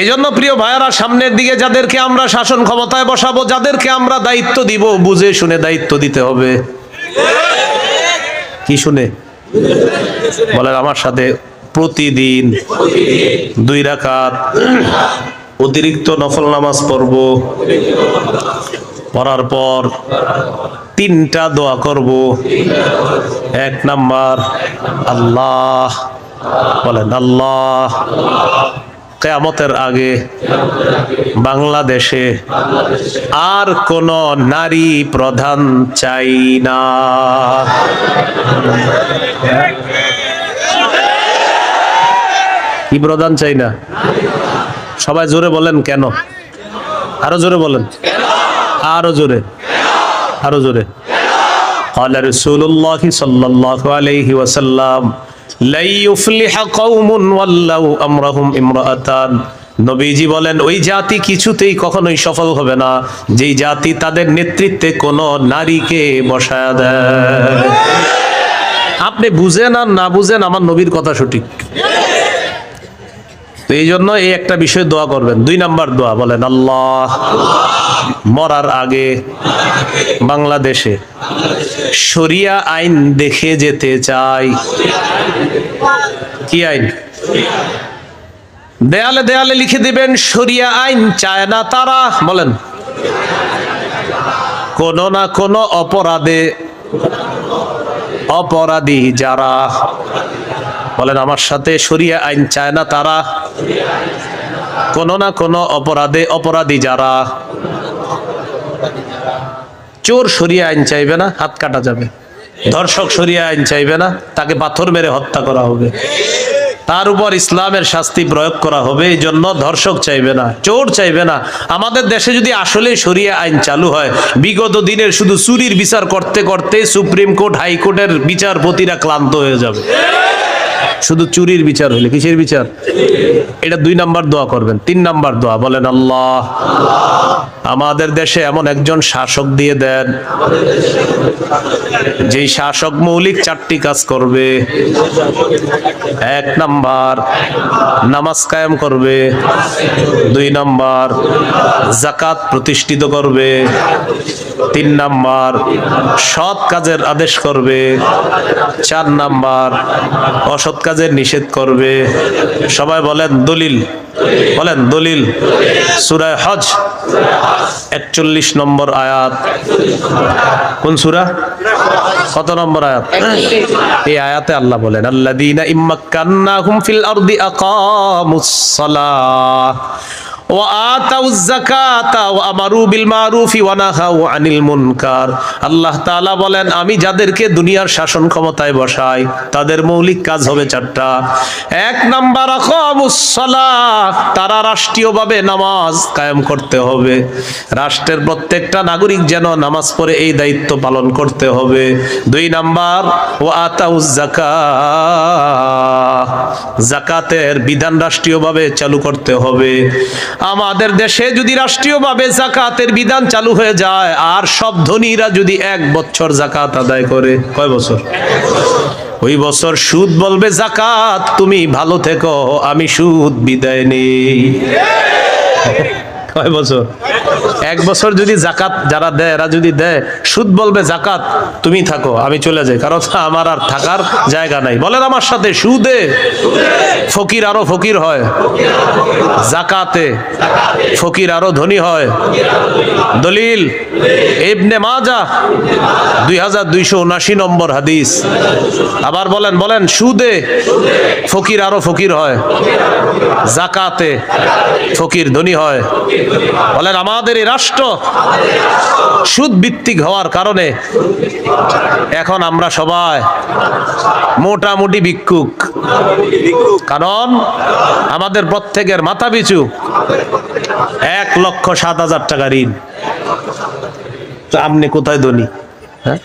এই জন্য প্রিয় ভাইয়ারা, সামনের দিকে যাদেরকে আমরা শাসন ক্ষমতায় বসাবো, যাদেরকে আমরা দায়িত্ব দিব, বুঝে শুনে দায়িত্ব দিতে হবে। কি শুনে? বলেন, আমার সাথে প্রতিদিন দুই রাকাত অতিরিক্ত নফল নামাজ পড়ব। পড়ার পর তিনটা দোয়া করব। এক নাম্বার, আল্লাহ। বলেন, আল্লাহ। কেয়ামতের আগে বাংলাদেশে আর কোন নারী প্রধান চাই না কি প্রধান চাই না সবাই জোরে বলেন কেন আরো জোরে বলেন আরো জোরে আরো জোরে قال رسول الله صلى الله عليه وسلم নবীজি বলেন, ওই জাতি কিছুতেই কখনোই সফল হবে না। যেই জাতি তাদের নেতৃত্বে কোন নারীকে বসায় দেয়। আপনি বুঝেন আর না বুঝেন, আমার নবীর কথা সঠিক। তো এই জন্য এই একটা বিষয় দোয়া করবেন। দুই নাম্বার দোয়া বলেন, আল্লাহ। মরার আগে বাংলাদেশে শরিয়া আইন দেখে যেতে চাই। কি আইন? দেয়ালে দেয়ালে লিখে দিবেন, শরিয়া আইন চায় না তারা। বলেন। কোন না কোন অপরাধে অপরাধী যারা। বলেন, আমার সাথে শরিয়া আইন চায় না তারা। কোন না কোন অপরাধে অপরাধী যারা। চোর সরিয়ে আইন চাইবে না, হাত কাটা যাবে। ধর্ষক সরিয়া আইন চাইবে না, তাকে পাথর মেরে হত্যা করা হবে। তার উপর ইসলামের শাস্তি প্রয়োগ করা হবে এই জন্য ধর্ষক চাইবে না, চোর চাইবে না। আমাদের দেশে যদি আসলে সরিয়ে আইন চালু হয়, বিগত দিনের শুধু চুরির বিচার করতে করতে সুপ্রিম কোর্ট হাইকোর্টের বিচারপতিরা ক্লান্ত হয়ে যাবে। শুধু চুরির বিচার হইলে, কিসের বিচার? এটা দুই নাম্বার দোয়া করবেন, তিন নাম্বার দোয়া, বলেন আল্লাহ। আমাদের দেশে এমন একজন শাসক দিয়ে দেন, যেই শাসক মৌলিক চারটি কাজ করবে। এক নাম্বার, নামাজ কায়েম করবে। দুই নাম্বার জাকাত প্রতিষ্ঠিত করবে। তিন নাম্বার, সৎ কাজের আদেশ করবে। চার নাম্বার, অসৎ কাজের নিষেধ করবে। সবাই বলেন দলিল। বলেন, দলিল। সুরায় হজ, একচল্লিশ নম্বর আয়াত। কোন সুরা? কত নম্বর আয়াত? এই আয়াতে আল্লাহ বলেন, আল্লাযীনা ইম্মাক্কান্নাহুম ফিল আরদি আকামুস সালাহ। আল্লাহ তাআলা বলেন, আমি যাদেরকে দুনিয়ার শাসন ক্ষমতায় বসাই, তাদের মৌলিক কাজ হবে চারটা। এক নাম্বার তারা রাষ্ট্রীয়ভাবে নামাজ কায়েম করতে হবে। রাষ্ট্রের প্রত্যেকটা নাগরিক যেন নামাজ পড়ে এই দায়িত্ব পালন করতে হবে। দুই নাম্বার ও আতাউজাকা জাকাতের বিধান রাষ্ট্রীয়ভাবে চালু করতে হবে। আমাদের দেশে যদি রাষ্ট্রীয়ভাবে জাকাতের বিধান চালু হয়ে যায়, আর সব ধনীরা যদি এক বছর জাকাত আদায় করে, কয় বছর? ওই বছর সুদ বলবে, জাকাত, তুমি ভালো থেকো, আমি সুদ বিদায় নেই। কয় বছর? এক বছর যদি জাকাত যারা দেয়, এরা যদি দেয়, সুদ বলবে, জাকাত, তুমি থাকো, আমি চলে যাই। কারণ আমার আর থাকার জায়গা নাই। বলেন আমার সাথে, সুদে? ফকির আরও ফকির হয়। জাকাতে ফকির আরও ধনী হয়। দলিল, ইবনে মাজা দুই হাজার দুইশো উনাশি নম্বর হাদিস। আবার বলেন বলেন, সুদে ফকির আরও ফকির হয়। জাকাতে ফকির ধনী হয়। বলেন, আমাদের এই রাষ্ট্র সুদ ভিত্তিক হওয়ার কারণে এখন আমরা সবাই মোটামুটি ভিক্ষুক। কারণ আমাদের প্রত্যেকের মাথা পিছু এক লক্ষ সাত হাজার টাকা ঋণ। আপনি কোথায় ধনী? হ্যাঁ?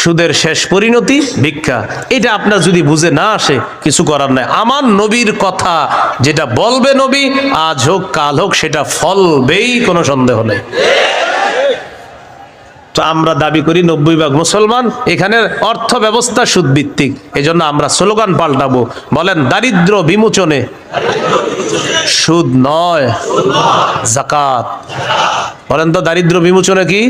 সুদের শেষ পরিণতি, ভিক্ষা। এটা আপনার যদি বুঝে না আসে, কিছু করার নাই। আমার নবীর কথা যেটা বলবে নবী, আজ হোক, কাল হোক, সেটা ফলবেই, কোনো সন্দেহ নেই। তো আমরা দাবি করি নব্বই ভাগ মুসলমান এখানের অর্থ ব্যবস্থা সুদভিত্তিক। এই জন্য আমরা স্লোগান পাল্টাবো। বলেন, দারিদ্র বিমোচনে। সুদ নয়, জাকাত। বলেন তো, দারিদ্র বিমোচনে কি?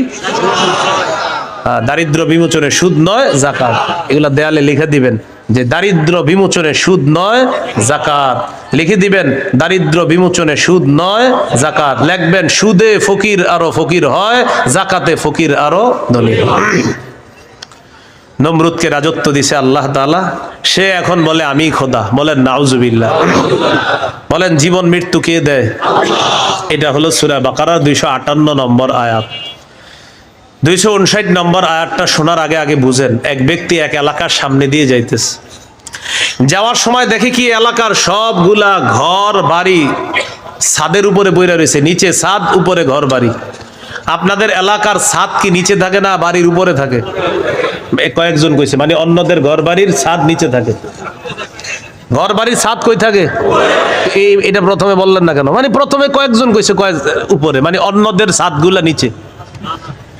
দারিদ্র বিমোচনে সুদ নয়, জাকাত। এগুলা দেয়ালে লিখে দিবেন যে দারিদ্র বিমোচনে সুদ নয়, জাকাত। লিখে দিবেন, দারিদ্র বিমোচনে সুদ নয়, জাকাত। লিখবেন, সুদে ফকির আরও ফকির হয়, জাকাতে ফকির আরও ধনী হয়। নমরুদকে রাজত্ব দিছে আল্লাহ তাআলা। সে এখন বলে, আমি খোদা। বলেন, নাউজুবিল্লাহ। বলেন, জীবন মৃত্যু কে দেয়? এটা হলো সূরা বাকারা দুইশো আটান্ন নম্বর আয়াত। দুইশো উনষাট নম্বর আয়াতটা শোনার আগে আগে বুঝেন, এক ব্যক্তি এক এলাকার সামনে দিয়ে যাইতেছে। যাওয়ার সময় দেখে কি এলাকার সবগুলা ঘর বাড়ি ছাদের উপরে বইরা রয়েছে, নিচে ছাদ, উপরে ঘর বাড়ি। আপনাদের এলাকার ছাদ কি নিচে থাকে না বাড়ির উপরে থাকে? কয়েকজন কইছে মানে অন্যদের ঘর বাড়ির ছাদ নিচে থাকে। ঘর বাড়ির ছাদ কই থাকে? এই এটা প্রথমে বললেন না কেন? মানে প্রথমে কয়েকজন কইছে কয়েক উপরে মানে অন্যদের ছাদগুলা নিচে।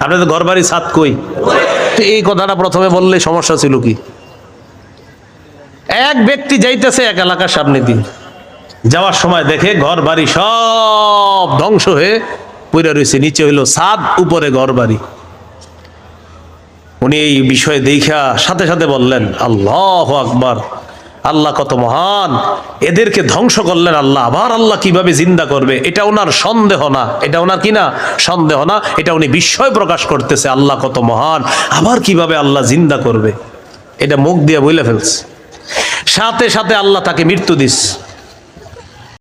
আপনাদের ঘর বাড়ি ছাদ কই? তো এই কথাটা প্রথমে বললে সমস্যা ছিল কি? এক ব্যক্তি যাইতেছে এক এলাকার সামনে দিয়ে। যাওয়ার সময় দেখে ঘর বাড়ি সব ধ্বংস হয়ে পড়ে রয়েছে। নিচে হইল ছাদ উপরে ঘর বাড়ি উনি এই বিষয়ে দেখা সাথে সাথে বললেন আল্লাহ আকবার। আল্লাহ কত মহান। এদেরকে ধ্বংস করলেন আল্লাহ। আবার আল্লাহ কীভাবে জিন্দা করবে? এটা ওনার সন্দেহ না। এটা ওনার কি না? সন্দেহ না। এটা উনি বিস্ময় প্রকাশ করতেছে, আল্লাহ কত মহান। আবার কীভাবে আল্লাহ জিন্দা করবে? এটা মুখ দিয়ে বইলে ফেলছে। সাথে সাথে আল্লাহ তাকে মৃত্যু দিস।